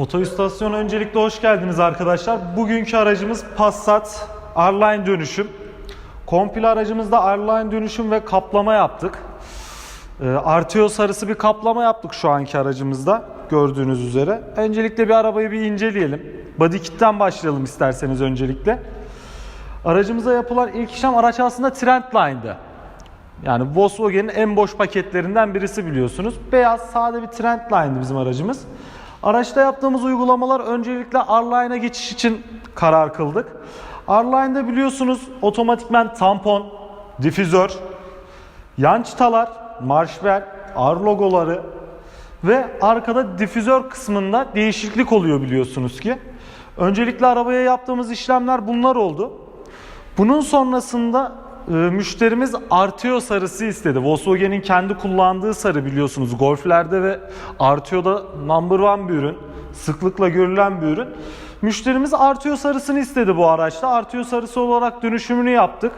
Oto istasyonu öncelikle hoş geldiniz arkadaşlar. Bugünkü aracımız Passat R-Line dönüşüm. Komple aracımızda R-Line dönüşüm ve kaplama yaptık. Ee, Arteo sarısı bir kaplama yaptık şu anki aracımızda gördüğünüz üzere. Öncelikle bir arabayı bir inceleyelim. Body kit'ten başlayalım isterseniz öncelikle. Aracımıza yapılan ilk işlem araç aslında Trendline'dı. Yani Volkswagen'in en boş paketlerinden birisi biliyorsunuz. Beyaz sade bir Trendline'dı bizim aracımız. Araçta yaptığımız uygulamalar öncelikle R-Line'a geçiş için karar kıldık. R-Line'da biliyorsunuz otomatikmen tampon, difüzör, yan çıtalar, marşver, R logoları ve arkada difüzör kısmında değişiklik oluyor biliyorsunuz ki. Öncelikle arabaya yaptığımız işlemler bunlar oldu. Bunun sonrasında müşterimiz Arteo sarısı istedi. Volkswagen'in kendi kullandığı sarı biliyorsunuz. Golf'lerde ve Arteo'da number one bir ürün. Sıklıkla görülen bir ürün. Müşterimiz Arteo sarısını istedi bu araçta. Arteo sarısı olarak dönüşümünü yaptık.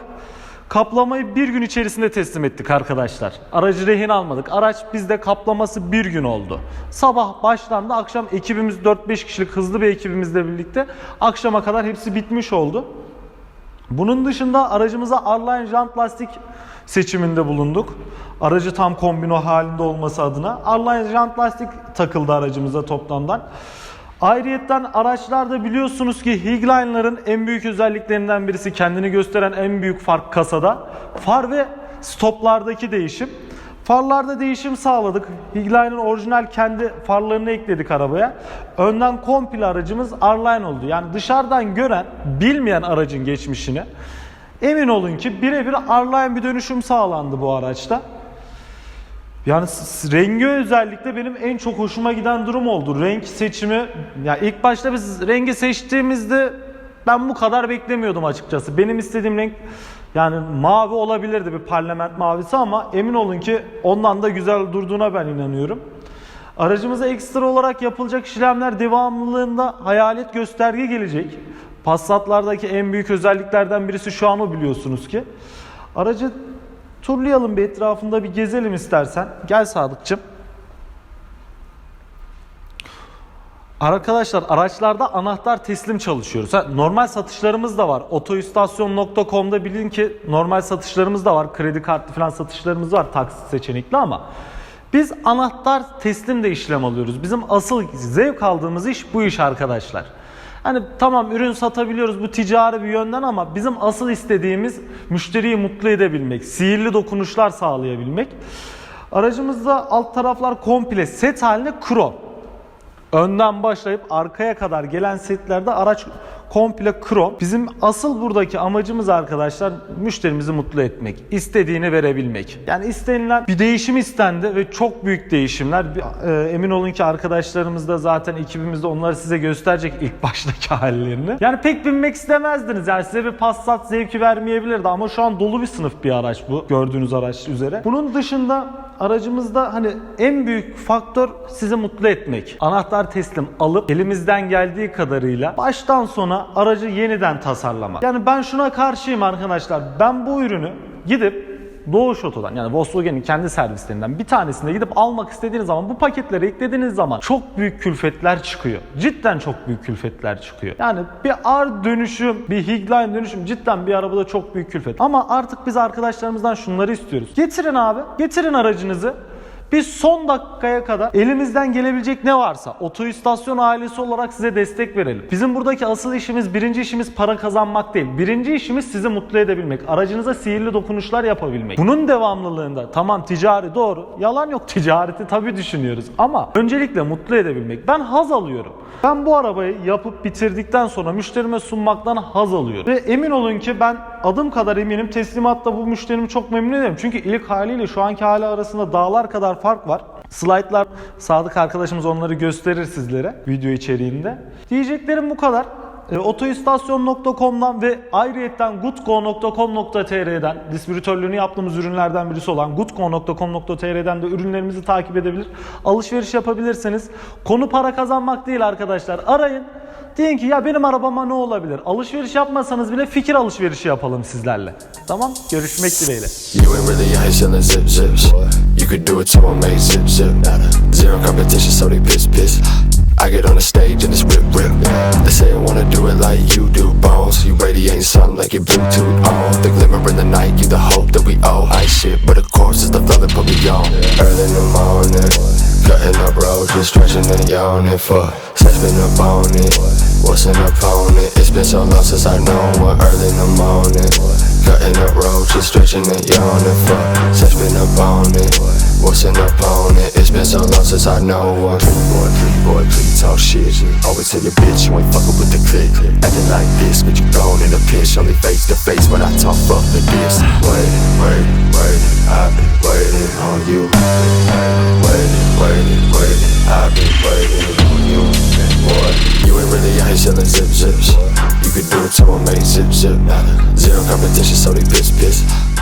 Kaplamayı bir gün içerisinde teslim ettik arkadaşlar. Aracı rehin almadık. Araç bizde kaplaması bir gün oldu. Sabah başlandı. Akşam ekibimiz 4-5 kişilik hızlı bir ekibimizle birlikte akşama kadar hepsi bitmiş oldu. Bunun dışında aracımıza R-Line jant lastik seçiminde bulunduk. Aracı tam kombino halinde olması adına. R-Line jant lastik takıldı aracımıza toplamdan. Ayrıyetten araçlarda biliyorsunuz ki Higline'ların en büyük özelliklerinden birisi kendini gösteren en büyük fark kasada. Far ve stoplardaki değişim. Farlarda değişim sağladık. Higline'ın orijinal kendi farlarını ekledik arabaya. Önden komple aracımız R-Line oldu. Yani dışarıdan gören, bilmeyen aracın geçmişini emin olun ki birebir R-Line bir dönüşüm sağlandı bu araçta. Yani rengi özellikle benim en çok hoşuma giden durum oldu. Renk seçimi, ya ilk başta biz rengi seçtiğimizde ben bu kadar beklemiyordum açıkçası. Benim istediğim renk yani mavi olabilirdi bir parlament mavisi ama emin olun ki ondan da güzel durduğuna ben inanıyorum. Aracımıza ekstra olarak yapılacak işlemler devamlılığında hayalet gösterge gelecek. Passat'lardaki en büyük özelliklerden birisi şu an o biliyorsunuz ki. Aracı turlayalım bir etrafında bir gezelim istersen. Gel Sadıkçım. Arkadaşlar araçlarda anahtar teslim çalışıyoruz. Ha, normal satışlarımız da var. Otoistasyon.com'da bilin ki normal satışlarımız da var. Kredi kartlı falan satışlarımız var taksit seçenekli ama biz anahtar teslim de işlem alıyoruz. Bizim asıl zevk aldığımız iş bu iş arkadaşlar. Hani tamam ürün satabiliyoruz bu ticari bir yönden ama bizim asıl istediğimiz müşteriyi mutlu edebilmek, sihirli dokunuşlar sağlayabilmek. Aracımızda alt taraflar komple set haline krom. Önden başlayıp arkaya kadar gelen setlerde araç komple krom. Bizim asıl buradaki amacımız arkadaşlar müşterimizi mutlu etmek. istediğini verebilmek. Yani istenilen bir değişim istendi ve çok büyük değişimler. E, Emin olun ki arkadaşlarımız da zaten ekibimizde onları size gösterecek ilk baştaki hallerini. Yani pek binmek istemezdiniz. Yani size bir Passat zevki vermeyebilirdi ama şu an dolu bir sınıf bir araç bu gördüğünüz araç üzere. Bunun dışında aracımızda hani en büyük faktör sizi mutlu etmek. Anahtar teslim alıp elimizden geldiği kadarıyla baştan sona aracı yeniden tasarlamak. Yani ben şuna karşıyım arkadaşlar. Ben bu ürünü gidip Doğuş Oto'dan yani Volkswagen'in kendi servislerinden bir tanesinde gidip almak istediğiniz zaman bu paketleri eklediğiniz zaman çok büyük külfetler çıkıyor. Cidden çok büyük külfetler çıkıyor. Yani bir R dönüşüm, bir Higline dönüşüm cidden bir arabada çok büyük külfet. Ama artık biz arkadaşlarımızdan şunları istiyoruz. Getirin abi, getirin aracınızı. Biz son dakikaya kadar elimizden gelebilecek ne varsa oto istasyon ailesi olarak size destek verelim. Bizim buradaki asıl işimiz, birinci işimiz para kazanmak değil. Birinci işimiz sizi mutlu edebilmek. Aracınıza sihirli dokunuşlar yapabilmek. Bunun devamlılığında tamam ticari doğru. Yalan yok ticareti tabii düşünüyoruz. Ama öncelikle mutlu edebilmek. Ben haz alıyorum. Ben bu arabayı yapıp bitirdikten sonra müşterime sunmaktan haz alıyorum. Ve emin olun ki ben adım kadar eminim teslimatta bu müşterimi çok memnun ederim. Çünkü ilk haliyle şu anki hali arasında dağlar kadar fark var. Slaytlar Sadık arkadaşımız onları gösterir sizlere video içeriğinde. Diyeceklerim bu kadar. E, otoistasyon.com'dan ve ayrıyetten gutco.com.tr'den distribütörlüğünü yaptığımız ürünlerden birisi olan gutco.com.tr'den de ürünlerimizi takip edebilir. Alışveriş yapabilirsiniz. Konu para kazanmak değil arkadaşlar. Arayın. Deyin ki ya benim arabama ne olabilir? Alışveriş yapmasanız bile fikir alışverişi yapalım sizlerle. Tamam? Görüşmek dileğiyle. You could do it, so I make zip zip. Zero competition, so they piss piss. I get on the stage and it's rip rip. They say I wanna do it like you do, bones. You radiating something like your Bluetooth on. The glimmer in the night, you the hope that we owe. I shit, but of course it's the flow that put me on. been stretching and yawning for Sex been up on it, what's an opponent? It's been so long since I known what early in the morning. Cutting up roaches, stretching and yawning for Sex been up on it, what's an opponent? It's been so long since I know what Pretty boy, pretty boy, please talk shit. Always tell your bitch you ain't fucking with the click. Acting like this, but you gone in a pitch. Only face to face when I talk fuck the this Wait, wait, wait, I've been waiting on you. shit. Zero competition, so they piss, piss.